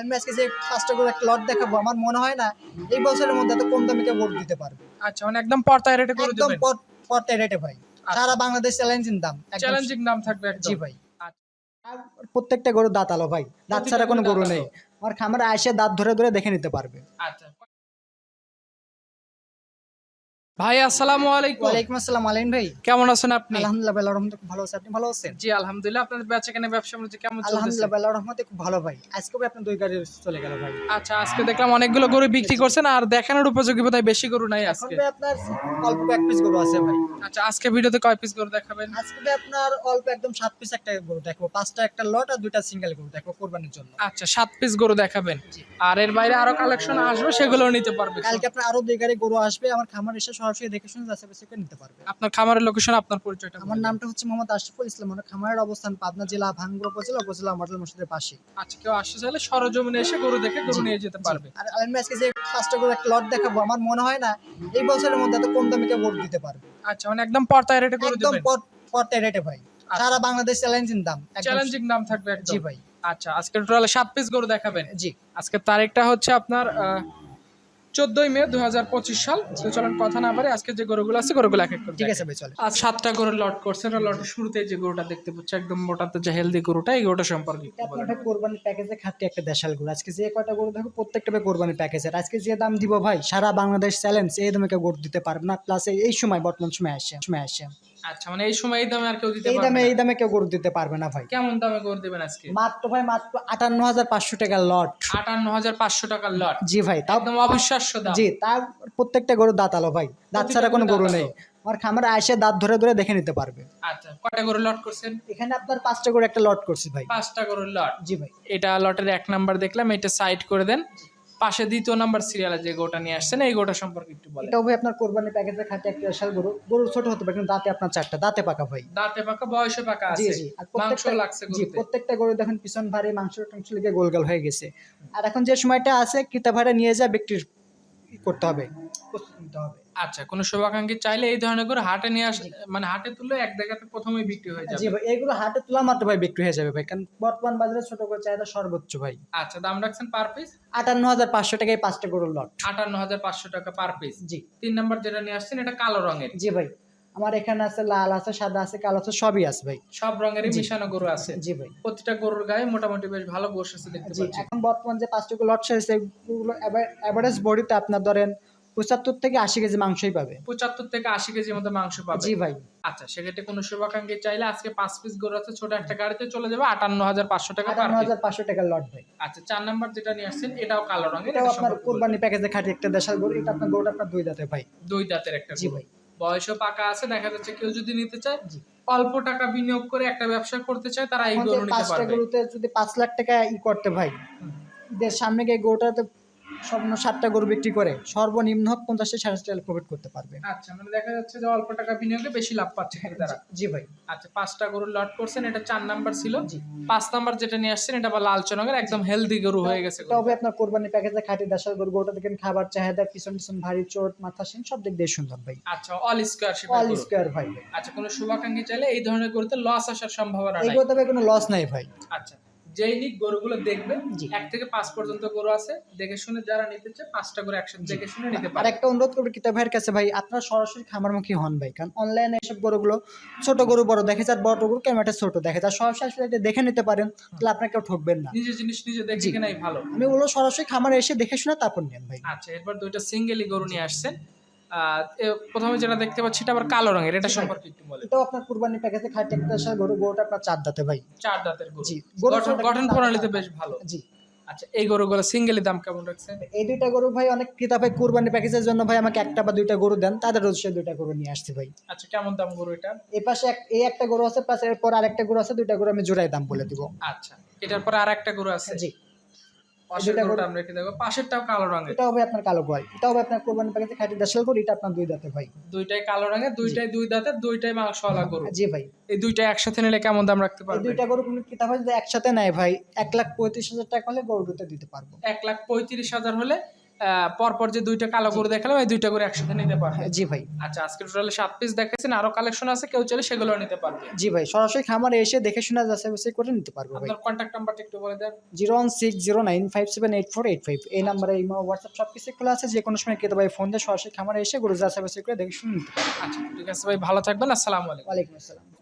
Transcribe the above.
আমি আজকে যে পাঁচটা করে একটা লট দেখাবো আমার মনে হয় না এই বছরের মধ্যে এত কম দামে কেউ ভোট দিতে পারবে। আচ্ছা মানে একদম পর্তায় রেটে করে একদম পর্তায় রেটে ভাই। সারা বাংলাদেশ চ্যালেঞ্জিং দাম চ্যালেঞ্জিং দাম থাকবে জি ভাই। আচ্ছা। প্রত্যেকটা গরু দাঁত আলো ভাই। দাঁত ছাড়া কোনো গরু নেই। আমার খামারে আসে দাঁত ধরে ধরে দেখে নিতে পারবে। আচ্ছা ভাই আসসালামু আলাইকুম। ওয়ালাইকুম আসসালাম আলাইন ভাই। কেমন আছেন আপনি? আলহামদুলিল্লাহ আল্লাহর রহমতে খুব ভালো আছে। আপনি ভালো আছেন? জি আলহামদুলিল্লাহ। আপনাদের বেচা কেনা ব্যবসা বাণিজ্য কেমন চলতেছে? আলহামদুলিল্লাহ আল্লাহর রহমতে খুব ভালো ভাই। আজকে ভাই আপনার দুই গাড়ি চলে গেল ভাই। আচ্ছা আজকে দেখলাম অনেকগুলো গরু বিক্রি করছেন আর দেখানোর উপযোগী বোধহয় বেশি গরু নাই আজকে। ভাই আপনার অল্প এক পিস গরু আছে ভাই। আচ্ছা আজকে ভিডিওতে কয় পিস গরু দেখাবেন? আজকে আপনার অল্প একদম সাত পিস একটা গরু দেখব। পাঁচটা একটা লট আর দুইটা সিঙ্গেল গরু দেখব কোরবানির জন্য। আচ্ছা সাত পিস গরু দেখাবেন। আর এর বাইরে আরও কালেকশন আসবে সেগুলো নিতে পারবে। কালকে আপনার আরও দুই গাড়ি গরু আসবে আমার খামার এসে সরাসরি দেখে শুনে করে নিতে পারবে। আপনার খামারের লোকেশন আপনার পরিচয়টা আমার নামটা হচ্ছে মোহাম্মদ আশরাফুল ইসলাম। আমার খামারের অবস্থান পাবনা জেলা ভাঙ্গুর উপজেলা উপজেলা মডেল মসজিদের পাশে আচ্ছা কেউ আসতে চাইলে সরজমিনে এসে গরু দেখে গরু নিয়ে যেতে পারবে। আর আমি আজকে যে পাঁচটা গরু একটা লট দেখাবো আমার মনে হয় না এই বছরের মধ্যে এত কম দামে কেউ গরু দিতে পারবে। আচ্ছা মানে একদম পর্তায় রেটে করে একদম দিবেন? পর- পর্তায় রেটে ভাই। সারা বাংলাদেশ চ্যালেঞ্জিং দাম। চ্যালেঞ্জিং দাম থাকবে একদম। জি ভাই। আচ্ছা আজকে টোটাল সাত পিস গরু দেখাবেন। জি। আজকে তারিখটা হচ্ছে আপনার চোদ্দই মে দুই হাজার পঁচিশ সাল। তো চলেন কথা না পারে আজকে যে গরুগুলো আছে গরুগুলো এক এক ঠিক আছে ভাই চলে আজ সাতটা গরু লট করছে আর লটের শুরুতে যে গরুটা দেখতে পাচ্ছি একদম মোটাতে যে হেলদি গরুটা এই গরুটা সম্পর্কে। কোরবানি প্যাকেজে খাটতে একটা দেশাল গরু। আজকে যে কয়টা গরু দেখো প্রত্যেকটা ভাই কোরবানি প্যাকেজের। আজকে যে দাম দিব ভাই সারা বাংলাদেশ চ্যালেঞ্জ এই দামে কেউ গরু দিতে পারবে না। প্লাস এই সময় বর্তমান সময় আসে সময় আসে। আচ্ছা মানে এই সময় এই দামে আর কেউ দিতে এই পারবে দামে না। এই দামে কেউ গরু দিতে পারবে না ভাই। কেমন দামে গরু দেবেন আজকে? মাত্র ভাই মাত্র আটান্ন হাজার পাঁচশো টাকা লট। আটান্ন হাজার পাঁচশো টাকার লট। জি ভাই তাও একদম অবিশ্বাস্য দাম। জি তার প্রত্যেকটা গরু দাঁত আলো ভাই। দাঁত ছাড়া কোনো গরু নেই। আমার খামারে আসে দাঁত ধরে ধরে দেখে নিতে পারবে। আচ্ছা কয়টা গরু লট করছেন? এখানে আপনার পাঁচটা করে একটা লট করছি ভাই। পাঁচটা গরুর লট। জি ভাই। এটা লটের এক নাম্বার দেখলাম এটা সাইড করে দেন। পাশে দ্বিতীয় নাম্বার সিরিয়ালে যে গোটা নিয়ে আসছেন এই গোটা সম্পর্কে একটু বলেন। এটা ভাই আপনার কোরবানি প্যাকেজে খাটে একটা বিশাল গরু। গরু ছোট হতে পারে কিন্তু দাঁতে আপনার চারটা দাঁতে পাকা ভাই। দাঁতে পাকা বয়সে পাকা আছে। জি। আর মাংস প্রত্যেকটা- লাগছে জি প্রত্যেকটা গরু দেখেন পিছন ভারে মাংস টাংস লেগে গোলগাল হয়ে গেছে। আর এখন যে সময়টা আছে ক্রেতা ভাড়া নিয়ে যা বিক্রি করতে হবে। প্রস্তুত নিতে হবে। আচ্ছা কোন শুভাকাঙ্ক্ষী চাইলে এই ধরনের করে হাটে নিয়ে আস মানে হাটে তুললে এক জায়গাতে প্রথমেই বিক্রি হয়ে যাবে। জি ভাই এইগুলো হাটে তোলা মাত্র ভাই বিক্রি হয়ে যাবে ভাই কারণ বর্তমান বাজারে ছোট করে চাহিদা সর্বোচ্চ ভাই। আচ্ছা দাম রাখছেন পার পিস আটান্ন হাজার পাঁচশো টাকায় পাঁচটা গরুর লট আটান্ন হাজার পাঁচশো টাকা পার পিস জি। তিন নাম্বার যেটা নিয়ে আসছেন এটা কালো রঙের। জি ভাই আমার এখানে আছে লাল আছে সাদা আছে কালো আছে সবই আছে ভাই। সব রঙেরই মিশানো গরু আছে। জি ভাই। প্রতিটা গরুর গায়ে মোটামুটি বেশ ভালো গোশ আছে দেখতে পাচ্ছি। এখন বর্তমান যে পাঁচটা লট সেরেছে এগুলো অ্যাভারেজ বডিতে আপনার ধরেন পঁচাত্তর থেকে আশি কেজি মাংসই পাবে। পঁচাত্তর থেকে আশি কেজি মতো মাংস পাবে। জি ভাই। আচ্ছা সেক্ষেত্রে কোনো শুভাকাঙ্ক্ষী চাইলে আজকে পাঁচ পিস গরু আছে ছোট একটা গাড়িতে চলে যাবে আটান্ন হাজার পাঁচশো টাকা আটান্ন হাজার পাঁচশো টাকার লট ভাই। আচ্ছা চার নাম্বার যেটা নিয়ে আসছেন এটাও কালো রঙের এটাও আপনার কোরবানি প্যাকেজে খাটি একটা দেশাল গরু এটা আপনার গরুটা আপনার দুই দাঁতে ভাই। দুই দাঁতের একটা জি ভাই। বয়সও পাকা আছে দেখা যাচ্ছে কেউ যদি নিতে চায়। অল্প টাকা বিনিয়োগ করে একটা ব্যবসা করতে চায় তারা এই গরু নিতে পারবে। পাঁচটা গরুতে যদি পাঁচ লাখ টাকা ই করতে ভাই ঈদের সামনে গিয়ে গরুটাতে সর্বনিম্ন সাতটা গরু বিক্রি করে সর্বনিম্ন পঞ্চাশ সাড়ে টাকা প্রফিট করতে পারবে। আচ্ছা মানে দেখা যাচ্ছে যে অল্প টাকা বিনিয়োগে বেশি লাভ পাচ্ছে তারা। জি ভাই। আচ্ছা পাঁচটা গরু লট করছেন এটা চার নাম্বার ছিল। জি। পাঁচ নাম্বার যেটা নিয়ে আসছেন এটা আবার লাল চনগের একদম হেলদি গরু হয়ে গেছে তবে আপনার কোরবানি প্যাকেজে খাটি দেশাল গরু গরুটা দেখেন খাবার চাহিদা পিছন পিছন ভারী চোট মাথা সিং সব দিক দিয়ে সুন্দর ভাই। আচ্ছা অল স্কোয়ার অল স্কোয়ার ভাই আচ্ছা কোনো শুভাকাঙ্ক্ষী চাইলে এই ধরনের গরুতে লস আসার সম্ভাবনা নাই। এই গরুতে কোনো লস নাই ভাই। আচ্ছা যেই নিক গরুগুলো দেখবে এক থেকে পাঁচ পর্যন্ত গরু আছে। দেখে শুনে যারা নিতে চায় পাঁচটা করে একসাথে দেখে শুনে নিতে আর পারে একটা অনুরোধ করব কিতাব ভাইয়ের কাছে ভাই আপনারা সরাসরি খামারমুখী হন ভাই কারণ অনলাইনে এসব গরুগুলো ছোট গরু বড় দেখে যার বড় গরু ক্যামেরাটা ছোট দেখে যার সরাসরি আসলে এটা দেখে নিতে পারেন তাহলে আপনার কেউ ঠকবেন না। নিজের জিনিস নিজে দেখে। কেনাই ভালো। আমি বলব সরাসরি খামারে এসে দেখে শুনে তারপর নেন ভাই। আচ্ছা এরপর দুইটা সিঙ্গেলি গরু নিয়ে আসছেন। প্রথমে যেটা দেখতে পাচ্ছি এটা আবার কালো রঙের এটা সম্পর্কে একটু বলেন। এটাও আপনার কুরবানি প্যাকেজে খাটি একটা দেশাল গরু গরুটা আপনার চার দাঁতে ভাই। চার দাঁতের গরু। জি গঠন গঠন প্রণালীতে বেশ ভালো। জি। আচ্ছা এই গরুগুলো সিঙ্গেলি দাম কেমন রাখছেন এই দুইটা গরু ভাই অনেক ক্রেতা ভাই কুরবানি প্যাকেজের জন্য ভাই আমাকে একটা বা দুইটা গরু দেন তাদের রোজ সে দুইটা গরু নিয়ে আসছি ভাই। আচ্ছা কেমন দাম গরু এটা? এই পাশে এক- এই একটা গরু আছে পাশে এরপর আরেকটা গরু আছে দুইটা গরু আমি জোড়ায় দাম বলে দিব। আচ্ছা এটার পর আরেকটা গরু আছে? জি। পাশের গরুটা আমরা রেখে দেবো পাশেরটাও কালো রঙের। এটা হবে আপনার কালো ভাই এটা হবে আপনার কোরবানি প্যাকেজে খাটি দেশাল গরু এটা আপনার দুই দাঁতে ভাই। দুইটাই কালো রঙের দুইটাই দুই দাঁতে দুইটাই মাংসওয়ালা গরু। জি ভাই। এই দুইটা একসাথে নিলে কেমন দাম রাখতে দুইটা গরু কোনো যদি একসাথে নেয় ভাই এক লাখ পঁয়ত্রিশ হাজার টাকা হলে গরু দুটো দিতে পারব। এক লাখ পঁয়ত্রিশ হাজার হলে পরপর যে দুইটা কালো গরু দেখালাম এই দুইটা গরু একসাথে নিতে পারবে। জি ভাই। আচ্ছা আজকে টোটালি সাত পিস দেখাচ্ছেন আরও কালেকশন আছে কেউ চলে সেগুলো নিতে পারবে। জি ভাই সরাসরি খামারে এসে দেখে শুনে যাচাই বাছাই করে নিতে পারবে ভাই। আপনার কন্ট্যাক্ট নাম্বারটা একটু বলে দেন। Zero one six zero nine five seven eight four eight five. এই নাম্বারে এই হোয়াটসঅ্যাপ সব কিছু খোলা আছে যে কোনো সময় কেটে ভাই ফোন দিয়ে সরাসরি খামারে এসে গরু যাচাই বাছাই করে দেখে শুনে নিতে পারব। আচ্ছা ঠিক আছে ভাই ভালো থাকবেন আসসালামু আলাইকুম। ওয়ালাইকুম আসসালাম।